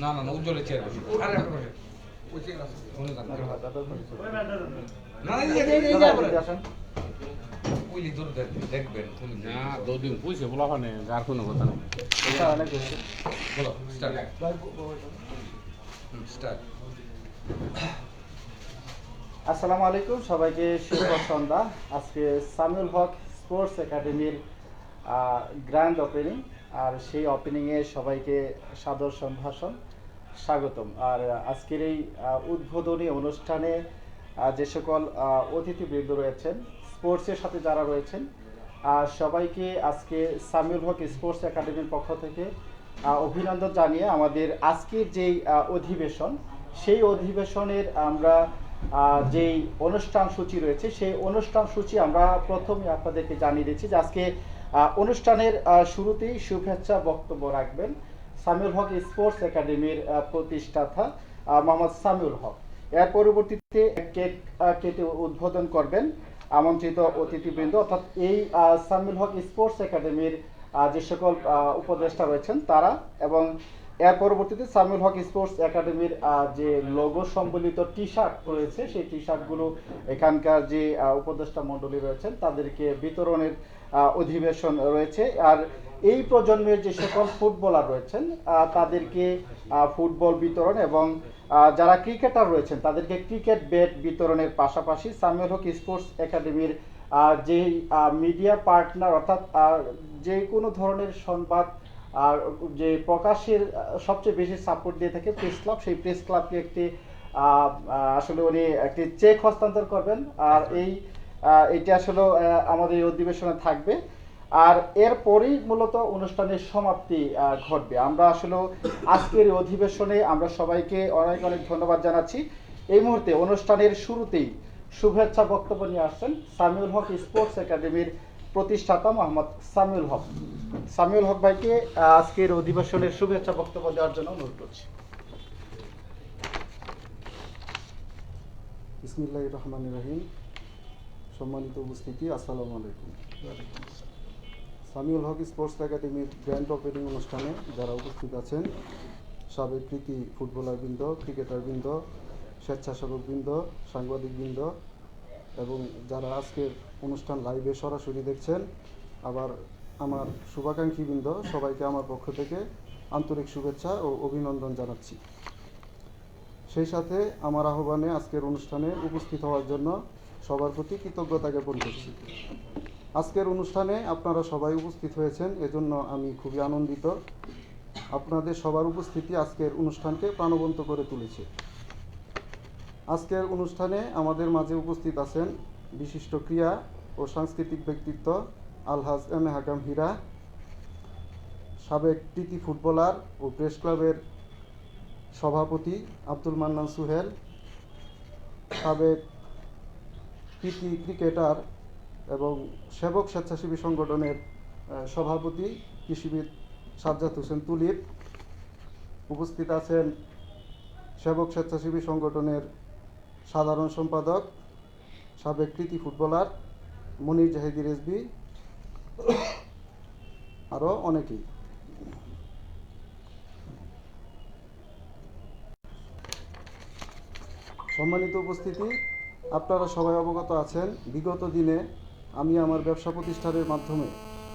না না না উজ্জ্বলের চেয়ার বসে। আরে দাম নেই। না না এই- এই- এই দূর দেখবেন তুমি না দুদিন পুইছে বলা হয় কোনো কথা নেই। এটা অনেক বেশি। বলো স্টার্ট স্টার্ট আসসালামু আলাইকুম সবাইকে শুভ সন্ধ্যা। আজকে সামিউল হক স্পোর্টস একাডেমির গ্র্যান্ড ওপেনিং আর সেই ওপেনিংয়ে সবাইকে সাদর সম্ভাষণ, স্বাগতম। আর আজকের এই উদ্বোধনী অনুষ্ঠানে যে সকল অতিথিবৃন্দ রয়েছেন স্পোর্টসের সাথে যারা রয়েছেন সবাইকে আজকে সামিউল হক স্পোর্টস একাডেমির পক্ষ থেকে অভিনন্দন জানিয়ে আমাদের আজকের যেই অধিবেশন, সেই অধিবেশনের আমরা যেই অনুষ্ঠান সূচি রয়েছে, সেই অনুষ্ঠান সূচি আমরা প্রথমে আপনাদেরকে জানিয়ে দিচ্ছি যে আজকে অনুষ্ঠানের শুরুতেই শুভেচ্ছা বক্তব্য রাখবেন সামিউল হক স্পোর্টস একাডেমির প্রতিষ্ঠাতা মোহাম্মদ সামিউল হক। এর পরবর্তীতে কেক কেটে উদ্বোধন করবেন আমন্ত্রিত অতিথিবৃন্দ। অর্থাৎ এই সামিউল হক স্পোর্টস একাডেমির যে সকল উপদেষ্টা রয়েছেন তারা এবং এর পরবর্তীতে সামিউল হক স্পোর্টস একাডেমির যে লোগো সম্বলিত টি শার্ট রয়েছে, সেই টি শার্টগুলো এখানকার যে উপদেষ্টা মণ্ডলী রয়েছেন, তাদেরকে বিতরণের অধিবেশন রয়েছে। আর এই প্রজন্মের যে সকল ফুটবলার রয়েছেন তাদেরকে ফুটবল বিতরণ এবং যারা ক্রিকেটার রয়েছেন, তাদেরকে ক্রিকেট ব্যাট বিতরণের পাশাপাশি সামিউল হক স্পোর্টস একাডেমির যে মিডিয়া পার্টনার অর্থাৎ যে কোনো ধরনের সংবাদ, আর যে প্রকাশের সবচেয়ে বেশি সাপোর্ট দিয়ে থাকে প্রেস ক্লাব সেই প্রেস ক্লাবকে একটি আসলে উনি একটি চেক হস্তান্তর করবেন। আর এই এটি আসলে আমাদের এই অধিবেশনে থাকবে। আর এরপরেই মূলত অনুষ্ঠানের সমাপ্তি ঘটবে। আমরা আসলে আজকের অধিবেশনে আমরা সবাইকে অনেক অনেক ধন্যবাদ জানাচ্ছি। এই মুহূর্তে অনুষ্ঠানের শুরুতেই শুভেচ্ছা বক্তব্য নিয়ে আসছেন সামিউল হক স্পোর্টস একাডেমির প্রতিষ্ঠাতা মোহাম্মদ সামিউল হক। সামিউল হক ভাইকে আজকের অধিবেশনের শুভেচ্ছা বক্তব্য দেওয়ার জন্য অনুরোধ করছি। বিসমিল্লাহ রহমান রহিম। সম্মানিত উপস্থিতি, আসসালামু আলাইকুম। সামিউল হক স্পোর্টস একাডেমির গ্র্যান্ড ওপেনিং অনুষ্ঠানে যারা উপস্থিত আছেন, সাবেক কৃতি ফুটবলারবৃন্দ ক্রিকেটারবৃন্দ স্বেচ্ছাসেবকবৃন্দ সাংবাদিকবৃন্দ এবং যারা আজকের অনুষ্ঠান লাইভে সরাসরি দেখছেন, আবার আমার শুভাকাঙ্ক্ষীবৃন্দ সবাইকে আমার পক্ষ থেকে আন্তরিক শুভেচ্ছা ও অভিনন্দন জানাচ্ছি। সেই সাথে আমার আহ্বানে আজকের অনুষ্ঠানে উপস্থিত হওয়ার জন্য সবার প্রতি কৃতজ্ঞতা জ্ঞাপন করছি। আজকের অনুষ্ঠানে আপনারা সবাই উপস্থিত হয়েছেন, এজন্য আমি খুবই আনন্দিত। আপনাদের সবার উপস্থিতি আজকের অনুষ্ঠানকে প্রাণবন্ত করে তুলেছে। আজকের অনুষ্ঠানে আমাদের মাঝে উপস্থিত আছেন বিশিষ্ট ক্রিয়া ও সাংস্কৃতিক ব্যক্তিত্ব আলহাজ এম এ হাকাম হীরা, সাবেক প্রীতি ফুটবলার ও প্রেস ক্লাবের সভাপতি আব্দুল মান্নান সুহেল, সাবেক প্রীতি ক্রিকেটার এবং সেবক স্বেচ্ছাসেবী সংগঠনের সভাপতি কৃষিবিদ সাজ্জাদ হোসেন তুলিপ উপস্থিত আছেন সেবক স্বেচ্ছাসেবী সংগঠনের সাধারণ সম্পাদক, সাবেক কৃতি ফুটবলার মনির জাহিদি রেজবি আরও অনেকেই। সম্মানিত উপস্থিতি আপনারা সবাই অবগত আছেন, বিগত দিনে আমি আমার ব্যবসা প্রতিষ্ঠানের মাধ্যমে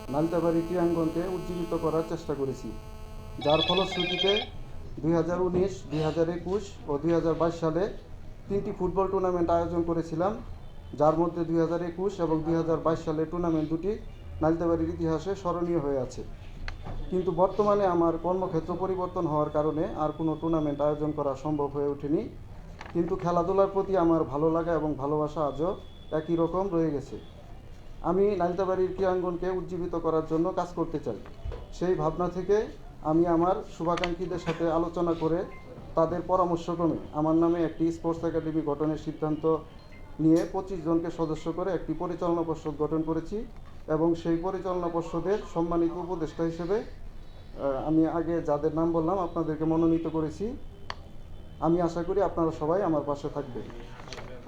নালিতাবাড়ি ক্রীড়াঙ্গনকে উজ্জীবিত করার চেষ্টা করেছি। যার ফলশ্রুতিতে দুই হাজার উনিশ, দুই হাজার একুশ ও দুই হাজার বাইশ সালে তিনটি ফুটবল টুর্নামেন্ট আয়োজন করেছিলাম। যার মধ্যে দুই হাজার একুশ এবং দুই হাজার বাইশ সালের টুর্নামেন্ট দুটি নালিতাবাড়ির ইতিহাসে স্মরণীয় হয়ে আছে। কিন্তু বর্তমানে আমার কর্মক্ষেত্র পরিবর্তন হওয়ার কারণে আর কোনো টুর্নামেন্ট আয়োজন করা সম্ভব হয়ে ওঠেনি। কিন্তু খেলাধুলার প্রতি আমার ভালো লাগা এবং ভালোবাসা আজও একই রকম রয়ে গেছে। আমি নালিতাবাড়ির ক্রীড়াঙ্গনকে উজ্জীবিত করার জন্য কাজ করতে চাই। সেই ভাবনা থেকে আমি আমার শুভাকাঙ্ক্ষীদের সাথে আলোচনা করে তাদের পরামর্শক্রমে আমার নামে একটি স্পোর্টস একাডেমি গঠনের সিদ্ধান্ত নিয়ে পঁচিশ জনকে সদস্য করে একটি পরিচালনা পর্ষদ গঠন করেছি এবং সেই পরিচালনা পর্ষদের সম্মানিত উপদেষ্টা হিসেবে আমি আগে যাদের নাম বললাম আপনাদেরকে মনোনীত করেছি। আমি আশা করি আপনারা সবাই আমার পাশে থাকবেন।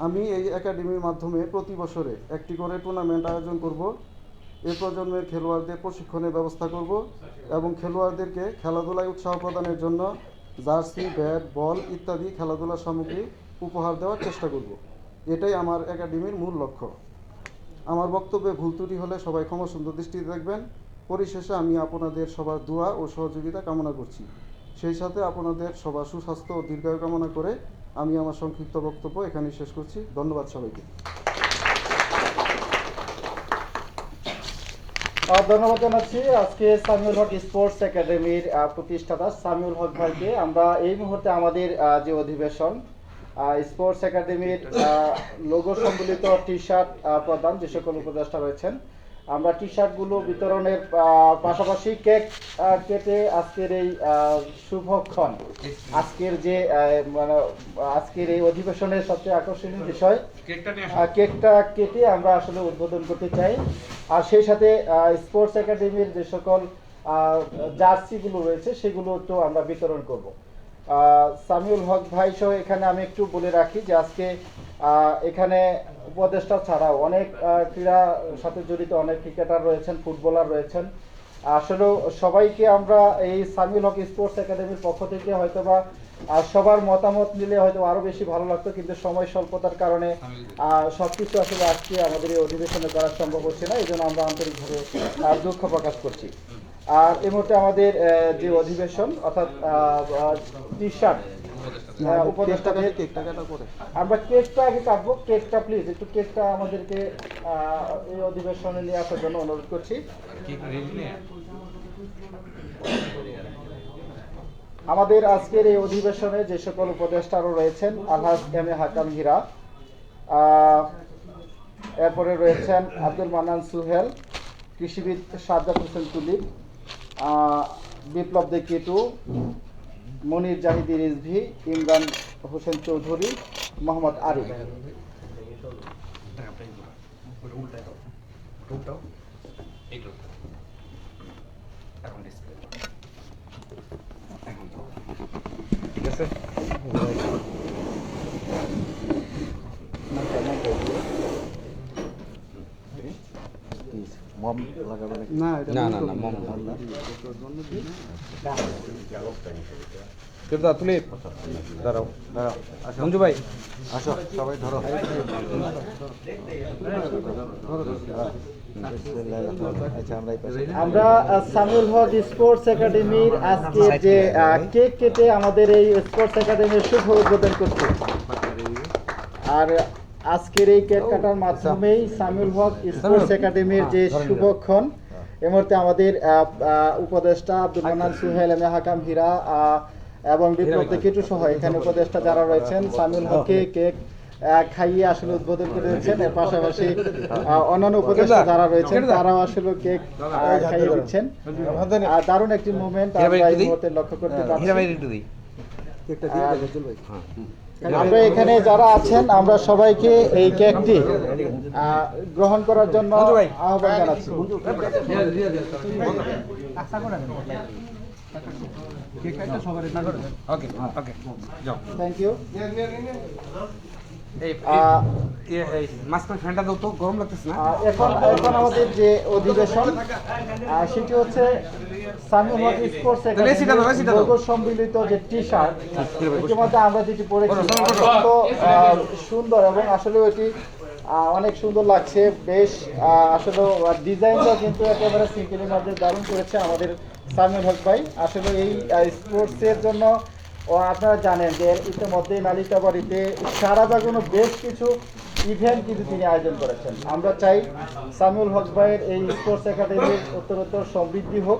আমি এই একাডেমির মাধ্যমে প্রতি বছরে একটি করে টুর্নামেন্ট আয়োজন করব। এ প্রজন্মের খেলোয়াড়দের প্রশিক্ষণের ব্যবস্থা করব এবং খেলোয়াড়দেরকে খেলাধুলায় উৎসাহ প্রদানের জন্য জার্সি, ব্যাট, বল ইত্যাদি খেলাধুলার সামগ্রী উপহার দেওয়ার চেষ্টা করব। এটাই আমার একাডেমির মূল লক্ষ্য। আমার বক্তব্যে ভুল ত্রুটি হলে সবাই ক্ষমা সুন্দর দৃষ্টিতে দেখবেন। পরিশেষে আমি আপনাদের সবার দোয়া ও সহযোগিতা কামনা করছি। সেই সাথে আপনাদের সবার সুস্বাস্থ্য ও দীর্ঘায়ু কামনা করে আমি আমার সংক্ষিপ্ত বক্তব্য এখানেই শেষ করছি। ধন্যবাদ সবাইকে। ধন্যবাদ জানাচ্ছি আজকে সামিউল হক স্পোর্টস একাডেমির প্রতিষ্ঠাতা সামিউল হক ভাইকে। আমরা এই মুহূর্তে আমাদের যে অধিবেশন স্পোর্টস একাডেমির লোগো সম্বলিত টি শার্ট প্রদান যে সকল উপদেষ্টা রয়েছেন আমরা টি শার্টগুলো বিতরণের পাশাপাশি কেক কেটে আজকের এই শুভক্ষণ। আজকের যে মানে আজকের এই অধিবেশনের সবচেয়ে আকর্ষণীয় বিষয় কেকটা কেটে আমরা আসলে উদ্বোধন করতে চাই। আর সেই সাথে স্পোর্টস একাডেমির যে সকল জার্সিগুলো রয়েছে সেগুলো তো আমরা বিতরণ করব। সামিউল হক ভাই সহ এখানে আমি একটু বলে রাখি যে আজকে এখানে উপদেষ্টা ছাড়াও অনেক আহ, ক্রীড়ার সাথে জড়িত অনেক ক্রিকেটার রয়েছেন ফুটবলার রয়েছেন। আসলে সবাইকে আমরা এই সামিউল হক স্পোর্টস একাডেমির পক্ষ থেকে হয়তোবা সবার মতামত নিলে হয়তো আরও বেশি ভালো লাগতো কিন্তু সময় স্বল্পতার কারণে আহ, সবকিছু আসলে আজকে আমাদের এই অধিবেশনে করা সম্ভব হচ্ছে না এই জন্য আমরা আন্তরিকভাবে দুঃখ প্রকাশ করছি। আর এই মুহূর্তে আমাদের যে অধিবেশন অর্থাৎ টি শার্ট আমরা কেকটা আগে কাটবো। কেকটা প্লিজ একটু কেকটা আমাদেরকে এই অধিবেশনে নিয়ে আসার জন্য অনুরোধ করছি। আমাদের আজকের এই অধিবেশনে যে সকল উপদেষ্টারও রয়েছেন আলহাজ এম এ হাকাম হীরা আহ, এরপরে রয়েছেন আব্দুল মান্নান সুহেল কৃষিবিদ সাজ্জাদ হোসেন তুলিপ বিপ্লব দে কেটু মনির জাহিদি রিজভি ইমরান হোসেন চৌধুরী মোহাম্মদ আরিফ। ঠিক আছে না এটা না, না, না, মম। কেউ দাও তুলে। দাঁড়াও দাঁড়াও মঞ্জু ভাই। আসো সবাই ধরো। আমরা আহ, সামিউল হক স্পোর্টস একাডেমির আজকে যে কেক কেটে আমাদের এই স্পোর্টস একাডেমির শুভ উদ্বোধন করছি। আর আজকের এই কেক কাটার মাধ্যমেই সামিউল হক স্পোর্টস একাডেমির যে শুভক্ষণ এ মুহূর্তে আমাদের উপদেষ্টা আব্দুল মান্নান সুহেল এম হাকাম হীরা এবং বিপ্লব কেটু সহ এখানে উপদেষ্টা যারা রয়েছেন সামিউল হককে কেক খাইয়ে আসলে উদ্বোধন করে দিচ্ছেন এর পাশাপাশি অন্যান্য উপদেষ্টা যারা রয়েছেন তারাও আসলে কেক খাইয়ে দিচ্ছেন। আর দারুণ একটি মুভমেন্ট আমরা এই মুহূর্তে লক্ষ্য করতে পারছি। আমরা এখানে যারা আছেন আমরা সবাইকে এই কেকটি গ্রহণ করার জন্য আহ্বান জানাচ্ছি। ওকে ওকে থ্যাংক ইউ এখন এখন আমাদের যে অধিবেশন সেটি হচ্ছে সম্মিলিত যে টি শার্ট ইতিমধ্যে আমরা যেটি পরেছি সুন্দর এবং আসলে ওইটি অনেক সুন্দর লাগছে বেশ আসলে ডিজাইনটা কিন্তু একেবারে মধ্যে দারুণ করেছে আমাদের সামিউল হক ভাই। আসলে এই স্পোর্টসের জন্য ও আপনারা জানেন যে ইতিমধ্যে নালিতাবাড়িতে সারা জাগানো বেশ কিছু ইভেন্ট কিন্তু তিনি আয়োজন করেছেন। আমরা চাই সামিউল হক ভাইয়ের এই স্পোর্টস একাডেমির উত্তরোত্তর সমৃদ্ধি হোক।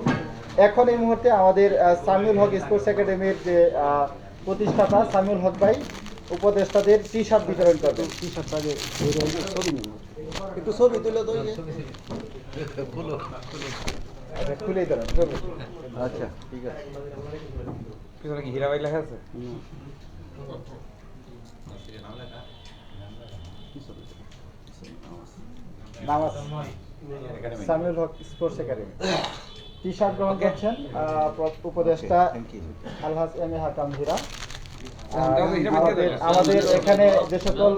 এখন এই মুহূর্তে আমাদের সামিউল হক স্পোর্টস একাডেমির যে প্রতিষ্ঠাতা সামিউল হক ভাই উপদেষ্টাদের টি শার্ট বিতরণ করবেন। টি শার্টটা আগে ছবি একটু তুলে। আচ্ছা দেবেন চলুন। আচ্ছা ঠিক আছে। পিছনে কি হীরা ভাই লেখা আছে? নামাজ। Samiul Haque sports academy. T shirt গ্রহণ করছেন উপদেষ্টা আলহাজ এম এ হাকাম হীরা। আমাদের এখানে যে সকল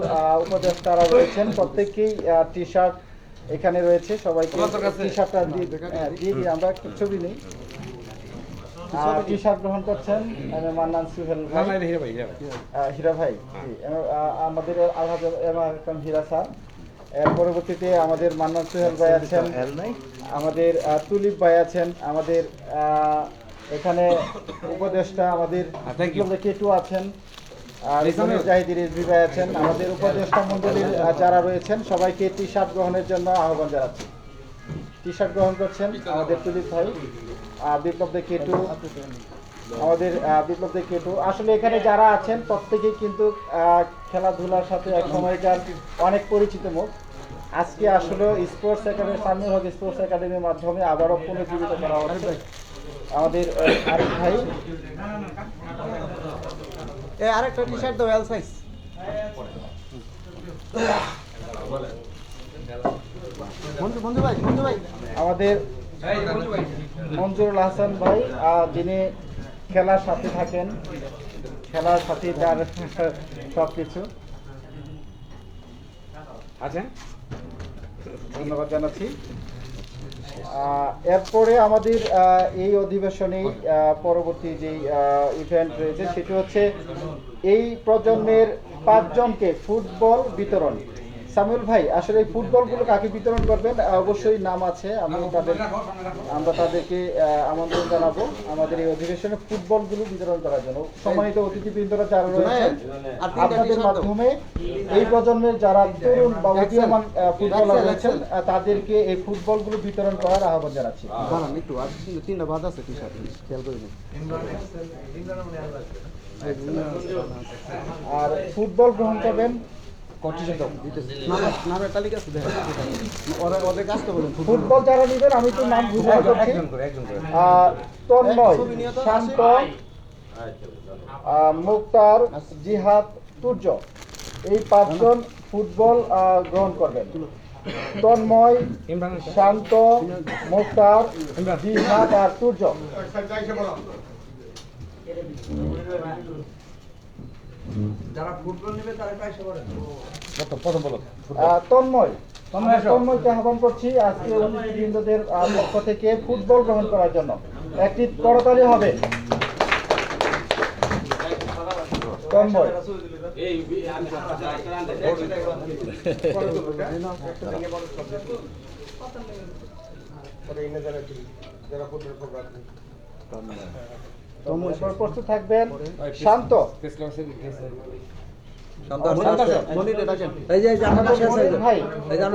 উপদেষ্টারা রয়েছেন প্রত্যেককেই টি শার্ট এখানে রয়েছে। সবাইকে টি শার্টটা দিয়ে হ্যাঁ, দিয়ে দিই আমরা একটু ছবি নেই। টি শার্ট গ্রহণ করছেন? আমি মান্নান সুহেল ভাই। হিরে হীরা আমাদের আলহাজ এম আকরাম হীরা স্যার। এর পরবর্তীতে আমাদের মান্নান সুহেল ভাই আছেন। আমাদের তুলিপ ভাই আছেন। আমাদের আহ, এখানে উপদেষ্টা আমাদের হ্যাঁ, কেটু আছেন। আর জাহিদির রিজভি ভাই আছেন। আমাদের উপদেষ্টা মন্ডলীর যারা রয়েছেন সবাইকে টি শার্ট গ্রহণের জন্য আহ্বান জানাচ্ছি। টি শার্ট গ্রহণ করছেন আমাদের তুলিপ ভাই। বিপ্লব দে কেটু আমাদের আহ, বিপ্লব দে কেটু আসলে এখানে যারা আছেন প্রত্যেকেই কিন্তু খেলাধুলার সাথে এক সময়কার অনেক পরিচিত মুখ। আজকে আসলে স্পোর্টস একাডেমি সামনে হক স্পোর্টস একাডেমির মাধ্যমে আবারও পুনর্জীবিত করা হচ্ছে। আমাদের আরিফ ভাই। আরেকটা টি শার্ট দাও এল সাইজ বন্ধু বন্ধু ভাই বন্ধু ভাই। আমাদের মঞ্জুরুল হাসান ভাই যিনি খেলার সাথে থাকেন, খেলার সাথে তার সব কিছু আছেন ধন্যবাদ জানাচ্ছি। এরপরে আমাদের এই অধিবেশনে পরবর্তী যে ইভেন্ট রয়েছে, সেটি হচ্ছে এই প্রজন্মের পাঁচজনকে ফুটবল বিতরণ। সামিউল ভাই আসলে এই ফুটবলগুলো কাকে বিতরণ করবেন? অবশ্যই নাম আছে আমি তাদের আমরা তাদেরকে আমন্ত্রণ জানাব। আমাদের এই অধিবেশনে ফুটবলগুলো বিতরণ করার জন্য। সম্মানিত অতিথিবৃন্দরা যারা রয়েছেন আর আপনাদের মাধ্যমে এই প্রজন্মের যারা তরুণ বা উদীয়মান ফুটবলার রয়েছেন তাদেরকে এই ফুটবলগুলো বিতরণ করার আহ্বান জানাচ্ছি। একটু আর তিনটা বাদ আছে টি শার্ট খেয়াল করে আর ফুটবল গ্রহণ করবেন ফুটবল। যারা নেবেন আমি তো নাম ঘোষণা করছি একজন করে একজন করে। আহ, তন্ময় শান্ত মুক্তার জিহাদ তুর্য এই পাঁচজন ফুটবল গ্রহণ করবেন। তন্ময় শান্ত মুক্তার জিহাদ আর তুর্য যারা ফুটবল নেবে তারা পাইছে প্রথম প্রথম বলো। তন্ময়। তন্ময়কে আহ্বান করছি আজকে অতিথিবৃন্দদের আহ, পক্ষ থেকে ফুটবল গ্রহণ করার জন্য। একটি করতালি হবে। তন্ময়। প্রস্তুত থাকবেন। শান্ত।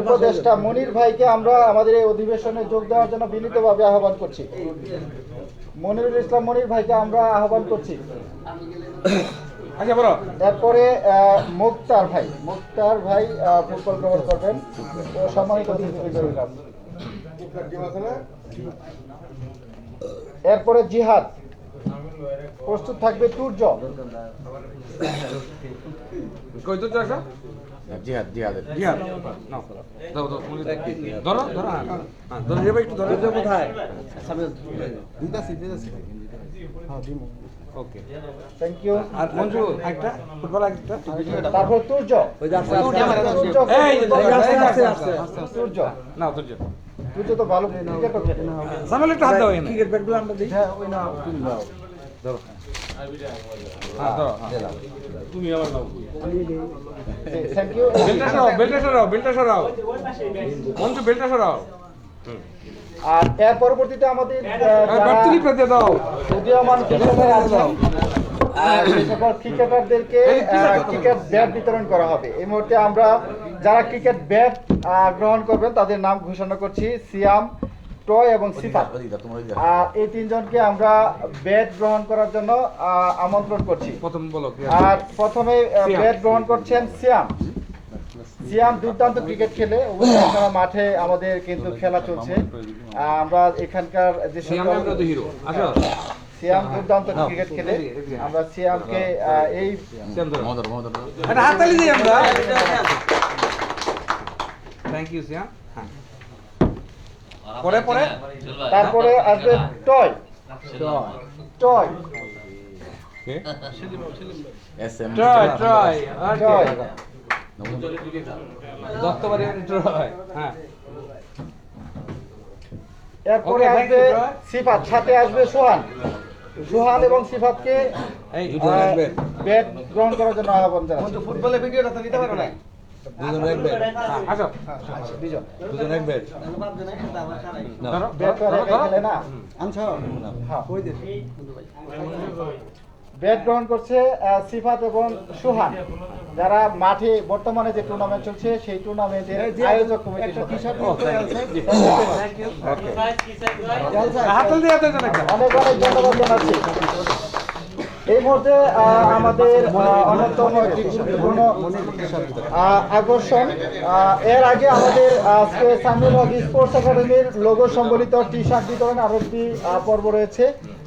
উপদেষ্টা মনির ভাইকে আমরা আমাদের এই অধিবেশনে যোগ দেওয়ার জন্য বিনীতভাবে আহ্বান করছি। মনিরুল ইসলাম মনির ভাইকে আমরা আহ্বান করছি। আচ্ছা এরপরে মুক্তার ভাই। মুক্তার ভাই ফুটবল গ্রহণ করবেন। সম্মানিত এরপরে জিহাদ। প্রস্তুত থাকবে তুর্য। কই তো চাষা জিহাদ জিহাদ। জিহাদ। নাও দাও দাও পুলিশ ধরো ধরো হ্যাঁ হ্যাঁ, ধরো এবার একটু ধরো। কোথায়? দিদাসি দিদাসি হ্যাঁ দিমু। ওকে। থ্যাংক ইউ আর মঞ্জু একটা ফুটবল একটা তারপর তুর্য। ওই এই। তুর্য না তুর্য। তো ভালো ক্রিকেটও খেলে সামনে একটু হাত দাও এখানে ক্রিকেট ব্যাটগুলো আমরা দিই। হ্যাঁ ওই না আর এর পরবর্তীতে আমাদের ক্রিকেটারদেরকে ক্রিকেট ব্যাট বিতরণ করা হবে এই মুহূর্তে আমরা যারা ক্রিকেট ব্যাট গ্রহণ করবেন তাদের নাম ঘোষণা করছি সিয়াম এবং সিফাত। আর এই তিনজনকে আমরা ব্যাট গ্রহণ করার জন্য আমন্ত্রণ করছি। প্রথম বলো আর প্রথমে ব্যাট গ্রহণ করছেন সিয়াম। সিয়াম দুর্দান্ত ক্রিকেট খেলে আপনারা মাঠে আমাদের কিন্তু খেলা চলছে। আমরা এখানকার যে সিয়াম সিয়াম দুর্দান্ত ক্রিকেট খেলে। আমরা সিয়ামকে এই সিয়াম হাততালি দিই আমরা। Thank you Siam. হ্যাঁ পরে পরে? তারপরে আসবে টয়। টয়। ট্রয় হ্যাঁ। এরপরে আসবে সিফাত সাথে আসবে সোহান। সোহান এবং সিফাতকে এই ব্যাট গ্রহণ করার জন্য আহ্বান জানাচ্ছি। ফুটবলের ভিডিওটা তো নিতে পারো না? দুজন এক ব্যাট আসো। দুজন দুজন এক ব্যাট ধরো ব্যাট তো খেলে না। আনছ? হ্যাঁ কই দে ব্যাট গ্রহণ করছে সিফাত এবং সুহান। যারা মাঠে বর্তমানে যে টুর্নামেন্ট চলছে সেই টুর্নামেন্টের আয়োজক দেন একটা অনেক অনেক ধন্যবাদ জানাচ্ছি। এই মুহূর্তে আমাদের অন্যতম একটি গুরুত্বপূর্ণ আকর্ষণ এর আগে আমাদের আজকে সামিউল হক স্পোর্টস একাডেমির লোগো সম্বলিত টি শার্ট বিতরণ আরও একটি পর্ব রয়েছে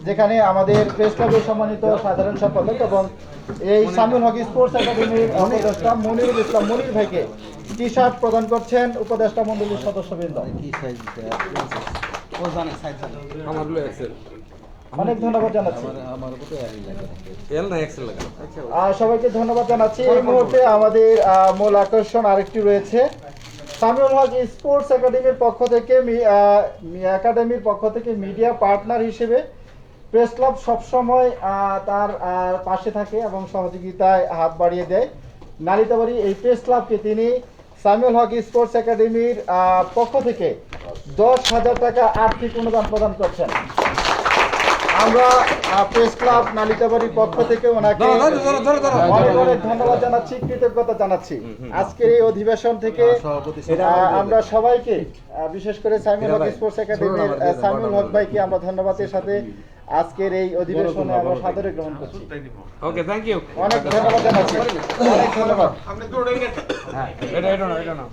যেখানে আমাদের প্রেস ক্লাবের সম্মানিত সাধারণ সম্পাদক এবং এই সামিউল হক স্পোর্টস একাডেমির উপদেষ্টা মনিরুল ইসলাম। মনির ভাইকে টি শার্ট প্রদান করছেন উপদেষ্টা মন্ডলীর সদস্যবৃন্দ। আমার অনেক ধন্যবাদ জানাচ্ছি। সবাইকে ধন্যবাদ জানাচ্ছি। এই মুহূর্তে আমাদের মূল আকর্ষণ আরেকটি রয়েছে। সামিউল হক স্পোর্টস একাডেমির পক্ষ থেকে একাডেমির পক্ষ থেকে মিডিয়া পার্টনার হিসেবে প্রেস ক্লাব সবসময় আহ, তার পাশে থাকে এবং সহযোগিতায় হাত বাড়িয়ে দেয়। নালিতাবাড়ি এই প্রেস ক্লাবকে তিনি সামিউল হক স্পোর্টস একাডেমির পক্ষ থেকে দশ হাজার টাকা আর্থিক অনুদান প্রদান করছেন। আমরা প্রেস ক্লাব নালিতাবাড়ির পক্ষ থেকে ওনাকে ধন্যবাদ জানাচ্ছি কৃতজ্ঞতা জানাচ্ছি। আজকের এই অধিবেশন থেকে আমরা সবাইকে বিশেষ করে সাইমুল হক স্পোর্টস একাডেমির সাইমুল হক ভাইকে আমরা ধন্যবাদের সাথে আজকের এই অধিবেশনে আমরা সাদরে গ্রহণ করছি। ওকে থ্যাংক ইউ অনেক ধন্যবাদ জানাচ্ছি। অনেক ধন্যবাদ। এটা এটা না এটা না।